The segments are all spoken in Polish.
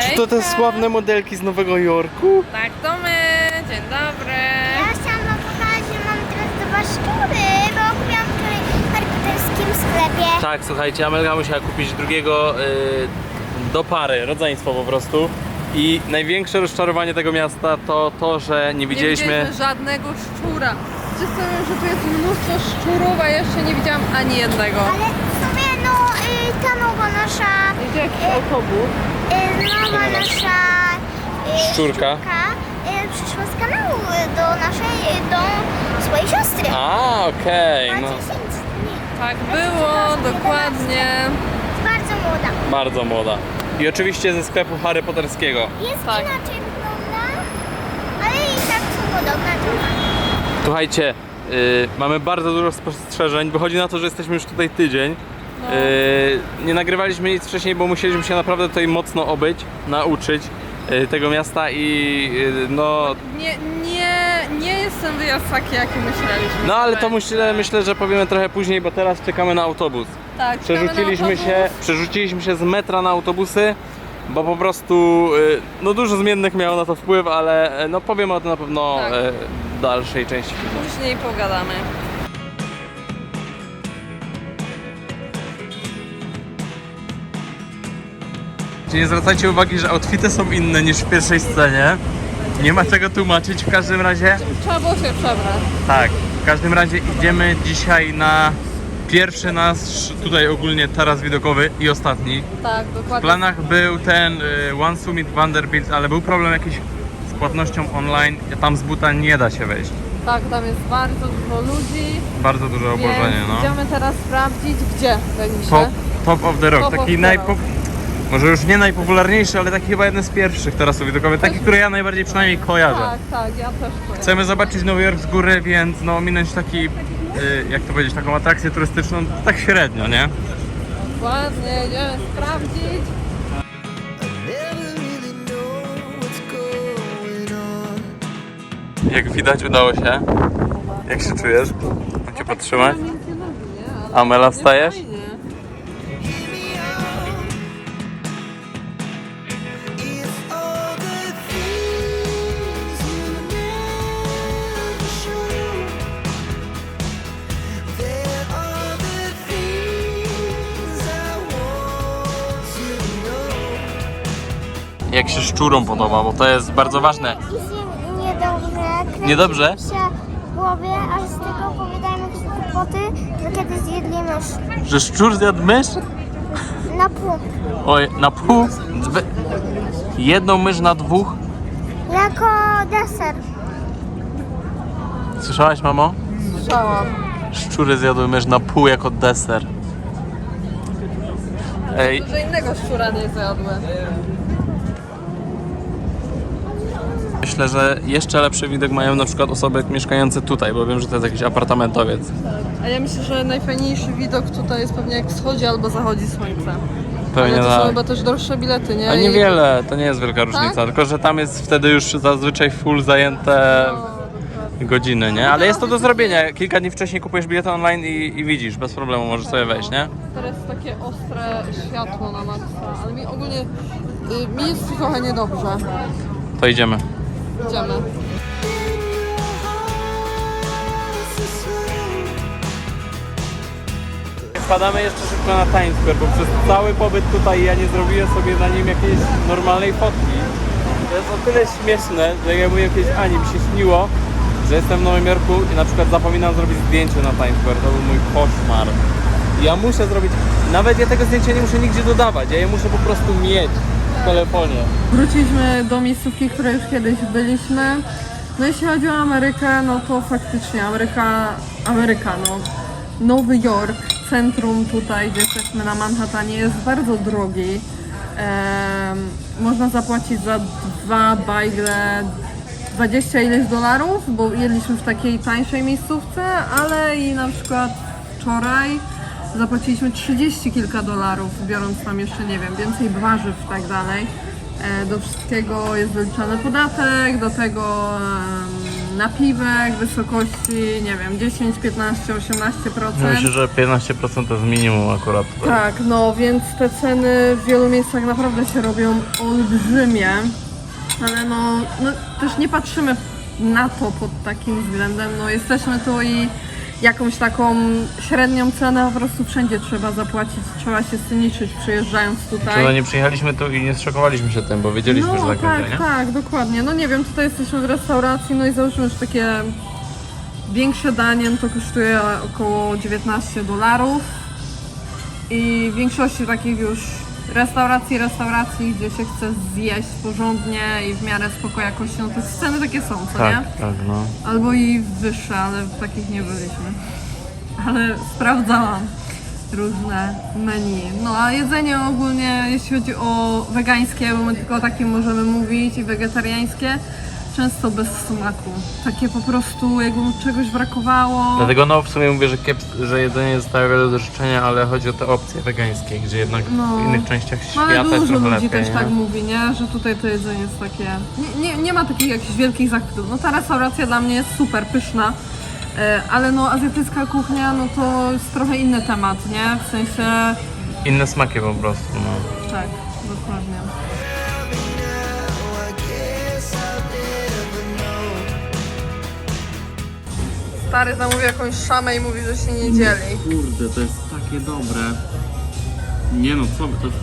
Hej. Czy to te sławne modelki z Nowego Jorku? Tak, to my. Dzień dobry. Ja chciałam wam pokazać, że mam teraz dwa szczury, bo kupiłam wczoraj w harputerskim sklepie. Tak, słuchajcie, Amelka musiała kupić drugiego y, do pary, rodzeństwo po prostu. I największe rozczarowanie tego miasta to to, że nie Nie widzieliśmy... widzieliśmy żadnego szczura. Wszyscy mówią, że tu jest mnóstwo szczurów, a jeszcze nie widziałam ani jednego. Ale y, ta nowa nasza, Idzie jakiś autobus. y, nowa nasza y, Szczurka. y, przyszła z kanału y, do naszej, y, do swojej siostry. A, okej, Ma no. 10 dni. Tak było, dokładnie. Bardzo młoda. Bardzo młoda. I oczywiście ze sklepu Harry Potterskiego. Jest Tak. inaczej wygląda, ale i tak są podobne trochę. Słuchajcie, y, mamy bardzo dużo spostrzeżeń. Wychodzi na to, że jesteśmy już tutaj tydzień. Y, nie nagrywaliśmy nic wcześniej, bo musieliśmy się naprawdę tutaj mocno obyć, nauczyć y, tego miasta i y, no, Nie, nie, nie jest ten wyjazd taki, jaki myśleliśmy. no ale to myślę, myślę, że powiemy trochę później, bo teraz czekamy na autobus. Tak, czekamy na Przerzuciliśmy autobus. się, przerzuciliśmy się z metra na autobusy, bo po prostu no dużo zmiennych miało na to wpływ, ale no powiemy o tym na pewno Tak. w dalszej części filmu. Później pogadamy. Nie zwracajcie uwagi, że outfity są inne niż w pierwszej scenie. Nie ma czego tłumaczyć, w każdym razie Trzeba było się przebrać. tak, w każdym razie idziemy dzisiaj na pierwszy nasz tutaj ogólnie taras widokowy i ostatni. Tak, W dokładnie. planach był ten y, One Summit Vanderbilt, ale był problem jakiś z płatnością online. Tam z buta nie da się wejść. Tak, tam jest bardzo dużo ludzi. Bardzo duże obłożenie, Więc no. idziemy teraz sprawdzić, gdzie będzie. Top, top of the rock, Top of taki the najpo... rock. Może już nie najpopularniejszy, ale taki chyba jeden z pierwszych tarasów widokowych, taki, który ja najbardziej przynajmniej kojarzę. Tak, tak, ja też kojarzę. Chcemy zobaczyć Nowy Jork z góry, więc no minąć taki, y, jak to powiedzieć, taką atrakcję turystyczną tak średnio, nie? Dokładnie, idziemy sprawdzić. Jak widać udało się. Jak się czujesz? Mam cię podtrzymać? Amela, wstajesz? Fajnie. Jak się szczurom podoba, bo to jest bardzo ważne. Się niedobrze. Niedobrze? się w głowie, aż z tego opowiadają jakieś głupoty, że kiedy zjedli mysz. Że szczur zjadł mysz? Na pół. Oj, na pół? Dwie... Jedną mysz na dwóch? Jako deser. Słyszałaś, mamo? Słyszałam. Szczury zjadły mysz na pół jako deser. Ej, Że innego szczura nie zjadły. Myślę, że jeszcze lepszy widok mają na przykład osoby mieszkające tutaj, bo wiem, że to jest jakiś apartamentowiec. A ja myślę, że najfajniejszy widok tutaj jest pewnie jak wschodzi albo zachodzi słońce. Pewnie Ale to są tak. chyba też droższe bilety, nie? A I- niewiele, to nie jest wielka różnica, Tak? tylko że tam jest wtedy już zazwyczaj full zajęte godziny, nie? Ale jest to do zrobienia. Kilka dni wcześniej kupujesz bilety online i, i widzisz, bez problemu możesz sobie wejść, nie? Teraz takie ostre światło na maksa, ale mi ogólnie y, mi jest trochę niedobrze. To idziemy. Idziemy. Spadamy jeszcze szybko na Times Square, bo przez cały pobyt tutaj ja nie zrobiłem sobie na nim jakiejś normalnej fotki. To jest o tyle śmieszne, że jak ja mówię kiedyś Ani, mi się śniło, że jestem w Nowym Jorku i na przykład zapominam zrobić zdjęcie na Times Square. To był mój koszmar. Ja muszę zrobić, nawet ja tego zdjęcia nie muszę nigdzie dodawać, ja je muszę po prostu mieć telefonie. Wróciliśmy do miejscówki, w której już kiedyś byliśmy. No jeśli chodzi o Amerykę, no to faktycznie Ameryka, Ameryka, no. Nowy Jork, centrum tutaj, gdzie jesteśmy na Manhattanie, jest bardzo drogi. Em, można zapłacić za dwa bajgle 20 ileś dolarów, bo jedliśmy w takiej tańszej miejscówce, ale i na przykład wczoraj zapłaciliśmy 30 kilka dolarów, biorąc tam jeszcze, nie wiem, więcej warzyw i tak dalej. E, Do wszystkiego jest wyliczany podatek, do tego napiwek w wysokości, nie wiem, 10, 15, 18%. Myślę, że 15% to jest minimum akurat. Tak, no więc te ceny w wielu miejscach naprawdę się robią olbrzymie, ale no, no też nie patrzymy na to pod takim względem, no jesteśmy tu i jakąś taką średnią cenę po prostu wszędzie trzeba zapłacić, trzeba się sceniczyć przyjeżdżając tutaj. no nie przyjechaliśmy tu i nie zszokowaliśmy się tym, bo wiedzieliśmy, że No tak, tak, będzie, nie? tak, dokładnie. No nie wiem, tutaj jesteśmy w restauracji, no i załóżmy, że takie większe danie no to kosztuje około 19 dolarów i w większości takich już restauracji, restauracji, gdzie się chce zjeść porządnie i w miarę spoko jakości, no to sceny takie są, co nie? Tak, tak, no. Albo i wyższe, ale w takich nie byliśmy. Ale sprawdzałam różne menu. No a jedzenie ogólnie, jeśli chodzi o wegańskie, bo my tylko o takim możemy mówić, i wegetariańskie, często bez smaku. Takie po prostu, jakby mu czegoś brakowało. Dlatego no w sumie mówię, że, kieps- że jedzenie zostawia wiele do życzenia, ale chodzi o te opcje wegańskie, gdzie jednak No. w innych częściach No, świata ale jest dużo trochę ludzi lepiej, też nie? tak mówi, nie? Że tutaj to jedzenie jest takie... Nie, nie, nie ma takich jakichś wielkich zachwytów. No ta restauracja dla mnie jest super pyszna, e, ale no azjatycka kuchnia, no to jest trochę inny temat, nie? W sensie... Inne smaki po prostu, no. Tak, dokładnie. Stary zamówił jakąś szamę i mówi, że się nie dzieli. Kurde, to jest takie dobre. Nie no, co wy, to jest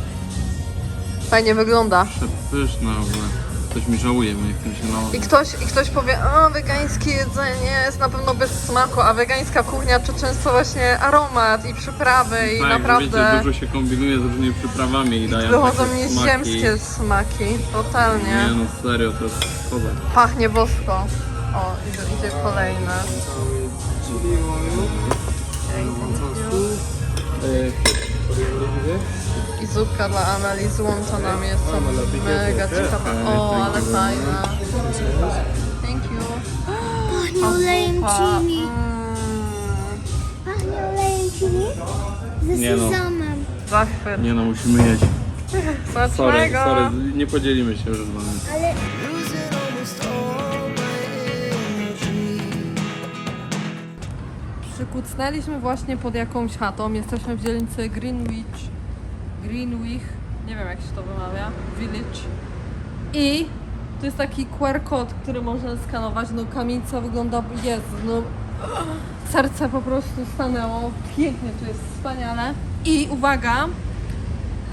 Fajnie wygląda. przepyszne w ogóle. Ktoś mi żałuje, bo chcę mi się nałożyć. I ktoś, I ktoś powie, a wegańskie jedzenie jest na pewno bez smaku, a wegańska kuchnia to często właśnie aromat i przyprawy i Tak, naprawdę wiecie, dużo się kombinuje z różnymi przyprawami i dają wychodzą takie mi smaki. ziemskie smaki. Totalnie. Nie no, serio, to jest kozak. Pachnie bosko. O, idzie, idzie kolejne. I zupka dla Ameli z łączonami jest to mega ciekawa. O, ale fajna. Thank you. Pachnie olejem Zupa. chili. Mm, Pachnie olejem chili ze Nie no. sezamem. Zachwyt. Nie no, musimy jeść. Sorry, Smacznego. sorry, nie podzielimy się już z wami. Ale Przykucnęliśmy właśnie pod jakąś chatą. Jesteśmy w dzielnicy Greenwich. Greenwich. Nie wiem jak się to wymawia. Village. I tu jest taki QR kod, który można skanować. No kamienica wygląda, jest, no serce po prostu stanęło. Pięknie tu jest, wspaniale. I uwaga,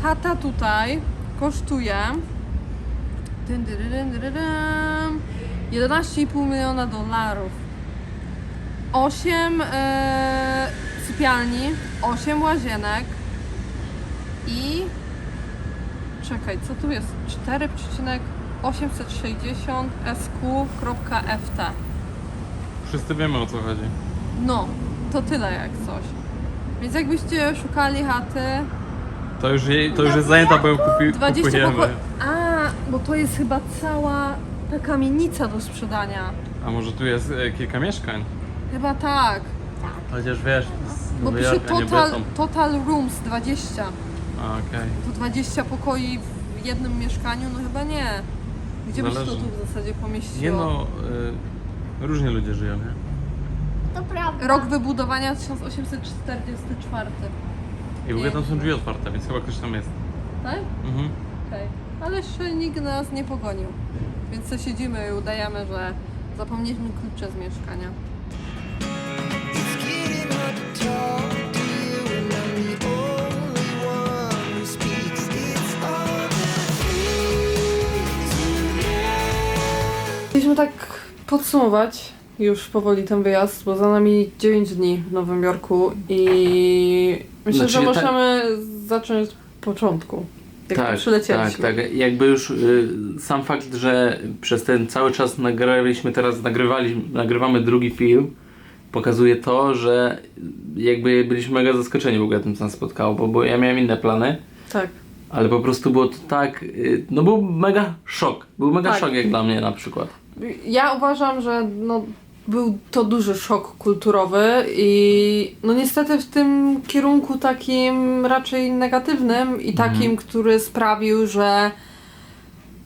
chata tutaj kosztuje dyn, dyn, dyn, dyn, dyn, dyn, 11,5 miliona dolarów. 8 e, sypialni, 8 łazienek i czekaj, co tu jest? 4,860 sq.ft. Wszyscy wiemy o co chodzi. No, to tyle jak coś. Więc jakbyście szukali chaty, To już, jej, to już jest zajęta, bo ją kupi, 20 kupujemy. poko- A, bo to jest chyba cała ta kamienica do sprzedania. A może tu jest e, kilka mieszkań? Chyba tak. Chociaż wiesz, z Bo pisze nie total, total Rooms 20. A, okej. To 20 pokoi w jednym mieszkaniu? No chyba nie. Gdzie by się to Zależy. tu w zasadzie pomieściło? Nie no, y, różnie ludzie żyją, nie? to prawda. Rok wybudowania 1844. I w ogóle tam są drzwi otwarte, więc chyba ktoś tam jest. Tak? Mhm. Okej. Ale jeszcze nikt nas nie pogonił. Więc co siedzimy i udajemy, że zapomnieliśmy klucze z mieszkania. Chcieliśmy tak podsumować już powoli ten wyjazd, bo za nami 9 dni w Nowym Jorku i myślę, Znaczy, że tak- możemy zacząć od początku. Jak tak, przylecieliśmy. tak, tak. Jakby już y, sam fakt, że przez ten cały czas nagrywaliśmy teraz, nagrywali, nagrywamy drugi film, pokazuje to, że jakby byliśmy mega zaskoczeni w ogóle tym, co nas spotkało, bo, bo ja miałem inne plany, tak. ale po prostu było to tak, y, no był mega szok, był mega Tak. szok jak dla mnie na przykład. Ja uważam, że no, był to duży szok kulturowy i no niestety w tym kierunku takim raczej negatywnym i takim, który sprawił, że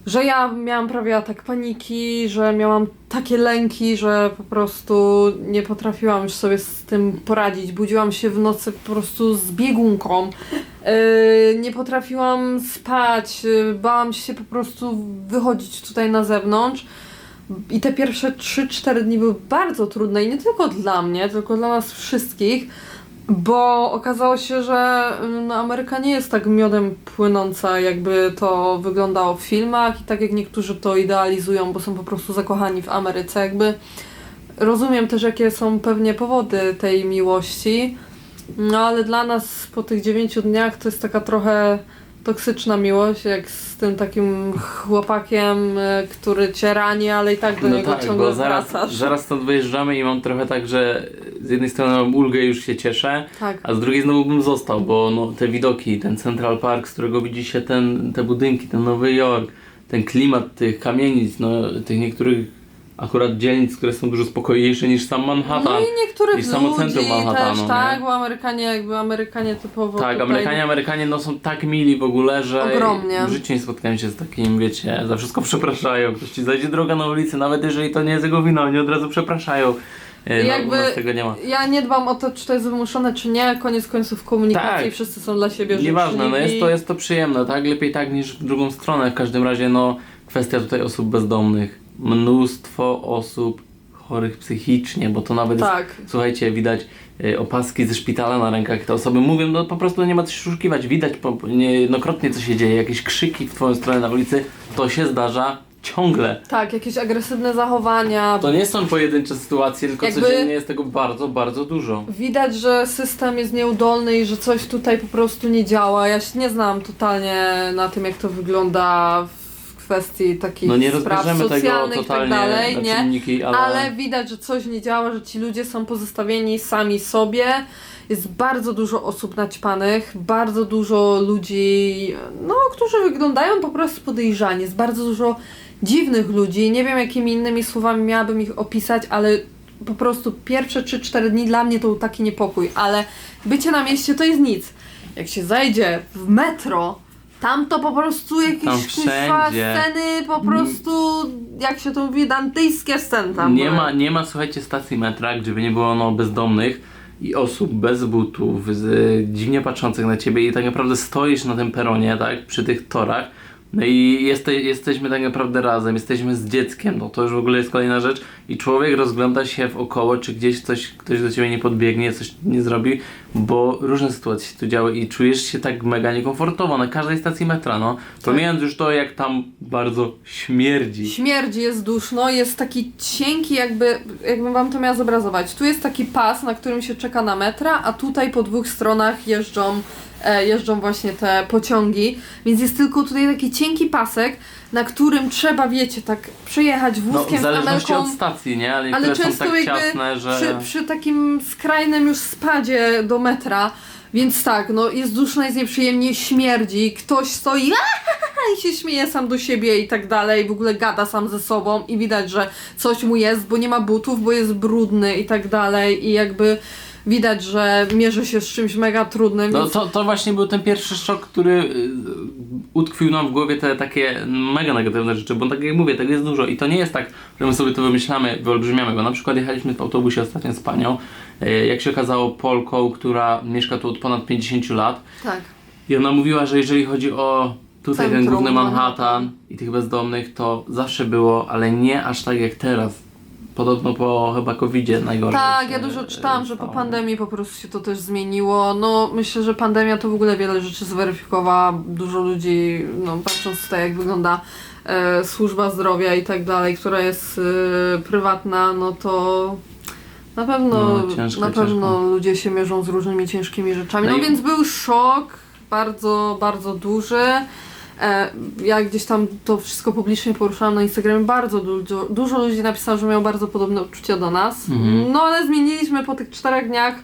że ja miałam prawie atak paniki, że miałam takie lęki, że po prostu nie potrafiłam już sobie z tym poradzić. Budziłam się w nocy po prostu z biegunką. Yy, nie potrafiłam spać, yy, bałam się po prostu wychodzić tutaj na zewnątrz. I te pierwsze 3-4 dni były bardzo trudne i nie tylko dla mnie, tylko dla nas wszystkich, bo okazało się, że y, no, Ameryka nie jest tak miodem płynąca, jakby to wyglądało w filmach i tak jak niektórzy to idealizują, bo są po prostu zakochani w Ameryce. Jakby rozumiem też, jakie są pewnie powody tej miłości, no ale dla nas po tych 9 dniach to jest taka trochę toksyczna miłość, jak z tym takim chłopakiem, y, który cię rani, ale i tak do No niego tak, ciągle bo zaraz, wracasz. zaraz stąd wyjeżdżamy i mam trochę tak, że z jednej strony mam ulgę i już się cieszę, Tak. a z drugiej znowu bym został, bo no, te widoki, ten Central Park, z którego widzi się ten, te budynki, ten Nowy Jork, ten klimat tych kamienic, no, tych niektórych akurat dzielnic, które są dużo spokojniejsze niż sam Manhattan. No i niektórych i samo centrum Manhattanu, też, nie? tak, bo Amerykanie jakby Amerykanie typowo Tak, tutaj... Amerykanie, Amerykanie no, są tak mili w ogóle, że Ogromnie. w życiu nie spotkałem się z takim, wiecie, za wszystko przepraszają. Ktoś ci zajdzie droga na ulicy, nawet jeżeli to nie jest jego wina, oni od razu przepraszają. E, No, Jakby- tego nie ma. Ja nie dbam o to, czy to jest wymuszone, czy nie. Koniec końców komunikacji, Tak. wszyscy są dla siebie Nieważne, no jest życzliwi. to, jest to przyjemne, tak? Lepiej tak niż w drugą stronę. W każdym razie, no, kwestia tutaj osób bezdomnych. Mnóstwo osób chorych psychicznie, bo to nawet Tak. jest, słuchajcie, widać y, opaski ze szpitala na rękach. Te osoby mówią, no po prostu nie ma co się oszukiwać. Widać po- niejednokrotnie, co się dzieje. Jakieś krzyki w twoją stronę na ulicy. To się zdarza ciągle. Tak, jakieś agresywne zachowania. To nie są pojedyncze sytuacje, tylko Jakby- codziennie jest tego bardzo, bardzo dużo. Widać, że system jest nieudolny i że coś tutaj po prostu nie działa. Ja się nie znam totalnie na tym, jak to wygląda w kwestii takich No nie spraw rozbierzemy tego socjalnych i tak totalnie dalej, na nie? czynniki, ale... Ale widać, że coś nie działa, że ci ludzie są pozostawieni sami sobie. Jest bardzo dużo osób naćpanych, bardzo dużo ludzi, no, którzy wyglądają po prostu podejrzanie. Jest bardzo dużo dziwnych ludzi. Nie wiem, jakimi innymi słowami miałabym ich opisać, ale po prostu pierwsze 3-4 dni dla mnie to był taki niepokój. Ale bycie na mieście to jest nic. Jak się zajdzie w metro, tam to po prostu jakieś kuźwa sceny, po prostu, jak się to mówi, dantyjskie sceny tam Nie były. ma, nie ma, słuchajcie, stacji metra, gdzie by nie było no, bezdomnych i osób bez butów, z, y, dziwnie patrzących na ciebie i tak naprawdę stoisz na tym peronie, tak, przy tych torach. No i jeste, jesteśmy tak naprawdę razem, jesteśmy z dzieckiem, no to już w ogóle jest kolejna rzecz i człowiek rozgląda się wokoło, czy gdzieś coś, ktoś do ciebie nie podbiegnie, coś nie zrobi, bo różne sytuacje się tu działy i czujesz się tak mega niekomfortowo na każdej stacji metra, no. Pomijając już to, jak tam bardzo śmierdzi. Śmierdzi, jest duszno, jest taki cienki jakby, jakbym wam to miała zobrazować. Tu jest taki pas, na którym się czeka na metra, a tutaj po dwóch stronach jeżdżą, jeżdżą właśnie te pociągi, więc jest tylko tutaj taki cienki pasek, na którym trzeba, wiecie, tak przejechać No, wózkiem w z zależności Amelką. od stacji, nie? Ale Ale są często tak jakby ciasne, że... przy, przy takim skrajnym już spadzie do metra, więc tak, no jest duszno, jest nieprzyjemnie, śmierdzi, ktoś stoi i się śmieje sam do siebie i tak dalej, w ogóle gada sam ze sobą i widać, że coś mu jest, bo nie ma butów, bo jest brudny i tak dalej i jakby widać, że mierzy się z czymś mega trudnym, No więc to, to właśnie był ten pierwszy szok, który y, utkwił nam w głowie te takie mega negatywne rzeczy, bo tak jak mówię, tego jest dużo i to nie jest tak, że my sobie to wymyślamy, wyolbrzymiamy, bo na przykład jechaliśmy w autobusie ostatnio z panią, y, jak się okazało Polką, która mieszka tu od ponad 50 lat tak. i ona mówiła, że jeżeli chodzi o tutaj ten Centrum główny Manhattan Manhattan. i tych bezdomnych, to zawsze było, ale nie aż tak jak teraz. Podobno po chyba covidzie najgorzej. Tak, ja dużo czytałam, że po pandemii po prostu się to też zmieniło. No, myślę, że pandemia to w ogóle wiele rzeczy zweryfikowała. Dużo ludzi, no, patrząc tutaj, jak wygląda e, służba zdrowia i tak dalej, która jest e, prywatna, no to na pewno, No, ciężko, na pewno ciężko. ludzie się mierzą z różnymi ciężkimi rzeczami. No No, i- więc był szok, bardzo, bardzo duży. E, Ja gdzieś tam to wszystko publicznie poruszałam na Instagramie. Bardzo dużo, dużo ludzi napisało, że miało bardzo podobne odczucia do nas. Mhm. No ale zmieniliśmy po tych czterech dniach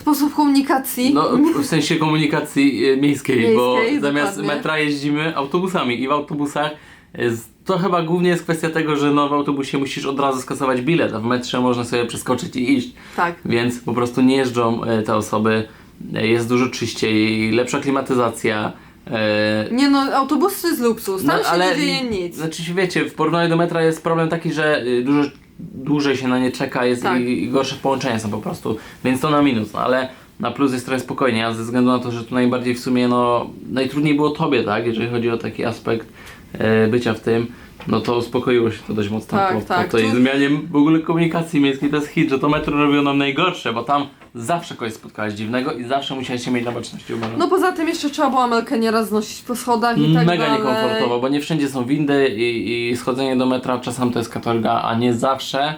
sposób komunikacji. No, w sensie komunikacji e, miejskiej, bo Miejskiej, zamiast dokładnie. metra jeździmy autobusami i w autobusach e, to chyba głównie jest kwestia tego, że no, w autobusie musisz od razu skasować bilet, a w metrze można sobie przeskoczyć i iść, Tak. więc po prostu nie jeżdżą e, te osoby, jest dużo czyściej, lepsza klimatyzacja, E, Nie no, autobusy to jest luksus, tam no, się nie dzieje nic. Znaczy się wiecie, w porównaniu do metra jest problem taki, że y, dużo dłużej się na nie czeka jest Tak. i, i gorsze połączenia są po prostu, więc to na minus, no, ale na plus jest trochę spokojnie, a ze względu na to, że tu najbardziej w sumie no najtrudniej było tobie, tak, jeżeli chodzi o taki aspekt e, bycia w tym, no to uspokoiło się to dość mocno Tak, po, tak, po tej tu- zmianie w ogóle komunikacji miejskiej, to jest hit, że to metro robiło nam najgorsze, bo tam zawsze kogoś spotkałeś dziwnego i zawsze musiałeś się mieć na baczności uważam. No poza tym jeszcze trzeba było Amelkę nieraz znosić po schodach i tak Mega dalej. niekomfortowo, bo nie wszędzie są windy i, i schodzenie do metra czasem to jest katorga, a nie zawsze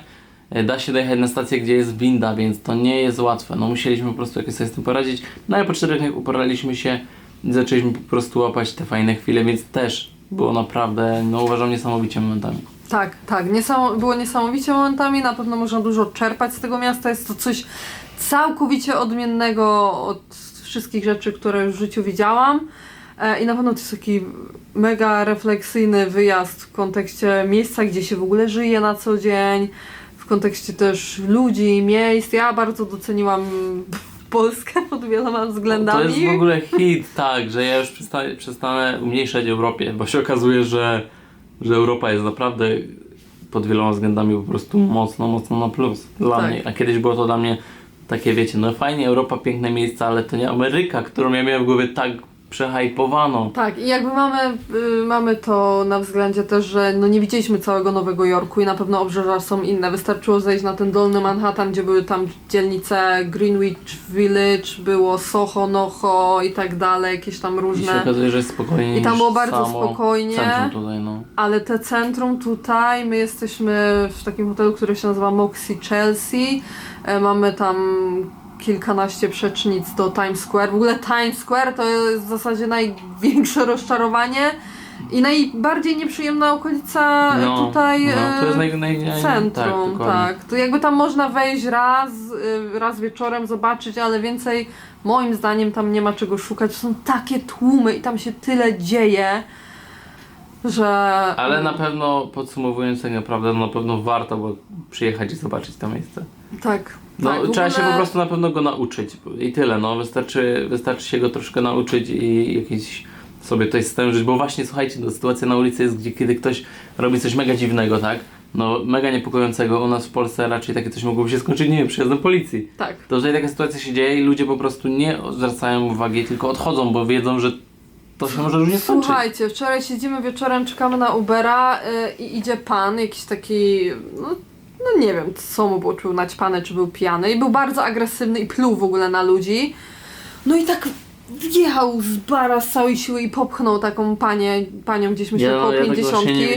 e, da się dojechać na stację, gdzie jest winda, więc to nie jest łatwe. No musieliśmy po prostu jakoś sobie z tym poradzić. No ale po czterech dniach uporaliśmy się i zaczęliśmy po prostu łapać te fajne chwile, więc też było naprawdę, no uważam, niesamowicie momentami. Tak, tak. Niesamo- było niesamowicie momentami. Na pewno można dużo czerpać z tego miasta. Jest to coś całkowicie odmiennego od wszystkich rzeczy, które już w życiu widziałam. E, I na pewno to jest taki mega refleksyjny wyjazd w kontekście miejsca, gdzie się w ogóle żyje na co dzień, w kontekście też ludzi, miejsc. Ja bardzo doceniłam Polskę pod wieloma względami. To jest w ogóle hit, tak, że ja już przesta- przestanę umniejszać Europie, bo się okazuje, że, że Europa jest naprawdę pod wieloma względami po prostu mocno, mocno na plus dla Tak. mnie. A kiedyś było to dla mnie takie, wiecie, no fajnie, Europa, piękne miejsca, ale to nie Ameryka, którą ja miałem w głowie tak przehajpowaną. Tak, i jakby mamy, y, mamy to na względzie też, że no nie widzieliśmy całego Nowego Jorku i na pewno obrzeża są inne. Wystarczyło zejść na ten dolny Manhattan, gdzie były tam dzielnice Greenwich Village, było Soho, Noho i tak dalej, jakieś tam I się różne. okazuje, że jest spokojnie I tam było bardzo spokojnie. Centrum tutaj, no. Ale te centrum tutaj, my jesteśmy w takim hotelu, który się nazywa Moxie Chelsea. E, Mamy tam kilkanaście przecznic do Times Square. W ogóle Times Square to jest w zasadzie największe rozczarowanie i najbardziej nieprzyjemna okolica No, tutaj no, to jest e, naj, naj, naj, centrum. tak, Tak. To jakby tam można wejść raz, e, raz wieczorem, zobaczyć, ale więcej moim zdaniem tam nie ma czego szukać. Są takie tłumy i tam się tyle dzieje. Że. Ale na pewno podsumowując tak naprawdę, na pewno warto było przyjechać i zobaczyć to miejsce. Tak. No, tak, trzeba się ogóle- po prostu na pewno go nauczyć i tyle, no wystarczy, wystarczy się go troszkę nauczyć i jakiś sobie tutaj stężyć, bo właśnie słuchajcie, no, sytuacja na ulicy jest, gdzie kiedy ktoś robi coś mega dziwnego, tak? No mega niepokojącego, u nas w Polsce raczej takie coś mogłoby się skończyć, nie wiem, przyjazdem policji. Tak. To tutaj taka sytuacja się dzieje i ludzie po prostu nie zwracają uwagi, tylko odchodzą, bo wiedzą, że to się może różnie skończyć. Słuchajcie, wczoraj siedzimy wieczorem, czekamy na Ubera y, i idzie pan, jakiś taki, no, no nie wiem co mu było, czy był naćpany, czy był pijany i był bardzo agresywny i pluł w ogóle na ludzi. No i tak wjechał z bara z całej siły i popchnął taką panię, panią gdzieś myślę Ja, około ja pięćdziesiątki.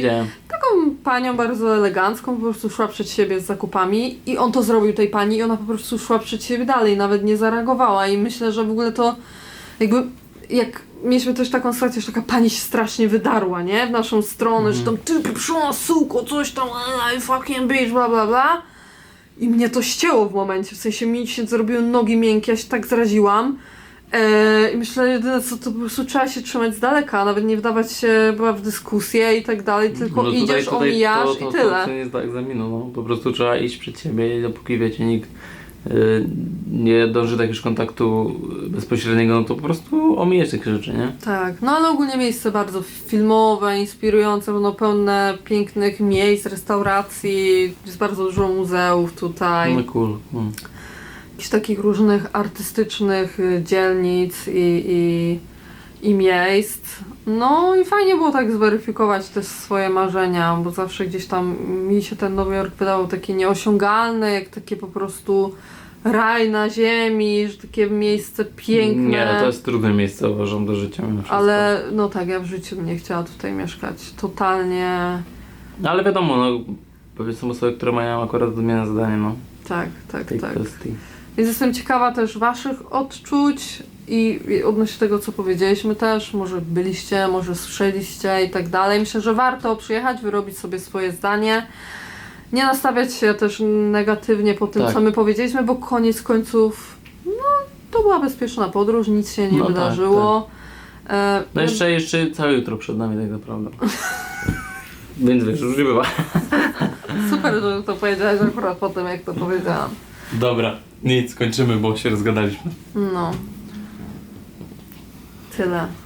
Taką panią bardzo elegancką, po prostu szła przed siebie z zakupami i on to zrobił tej pani i ona po prostu szła przed siebie dalej, nawet nie zareagowała i myślę, że w ogóle to jakby jak mieliśmy też taką sytuację, że taka pani się strasznie wydarła, nie? W naszą stronę, że tam ty pieprzona suko, coś tam, I fucking bitch, bla bla bla. I mnie to ścięło w momencie, w sensie mi się zrobiły nogi miękkie, ja się tak zraziłam. Eee, I myślę, jedyne co, to po prostu trzeba się trzymać z daleka, nawet nie wdawać się chyba w dyskusję i tak dalej, tylko No idziesz, omijasz to, to, i tyle. To, to nie jest do egzaminu, no. Po prostu trzeba iść przed siebie dopóki wiecie, nikt nie dąży do jakiegoś kontaktu bezpośredniego, no to po prostu omijać takie rzeczy, nie? Tak, no ale ogólnie miejsce bardzo filmowe, inspirujące, no pełne pięknych miejsc, restauracji, jest bardzo dużo muzeów tutaj, No cool. Mm. jakichś takich różnych artystycznych y, dzielnic i, i, i miejsc. No i fajnie było tak zweryfikować też swoje marzenia, bo zawsze gdzieś tam mi się ten Nowy Jork wydawał taki nieosiągalny, jak takie po prostu raj na ziemi, że takie miejsce piękne. Nie, to jest trudne miejsce, uważam, do życia. Ale no tak, ja w życiu bym nie chciała tutaj mieszkać. Totalnie. No ale wiadomo, no powiedzmy osoby, które mają akurat odmienne zdanie, no, Tak, tak, tej tak. kwestii. Więc jestem ciekawa też Waszych odczuć i, odnośnie tego, co powiedzieliśmy też. Może byliście, może słyszeliście i tak dalej. Myślę, że warto przyjechać, wyrobić sobie swoje zdanie. Nie nastawiać się też negatywnie po tym, Tak. co my powiedzieliśmy, bo koniec końców, no, to była bezpieczna podróż, nic się nie No tak, wydarzyło. E, No jeszcze, jeszcze całe jutro przed nami tak naprawdę. Więc wiesz, już nie bywa. Super, że to powiedziałeś akurat po tym, jak to powiedziałam. Dobra, nic, kończymy, bo się rozgadaliśmy. No. Tyle.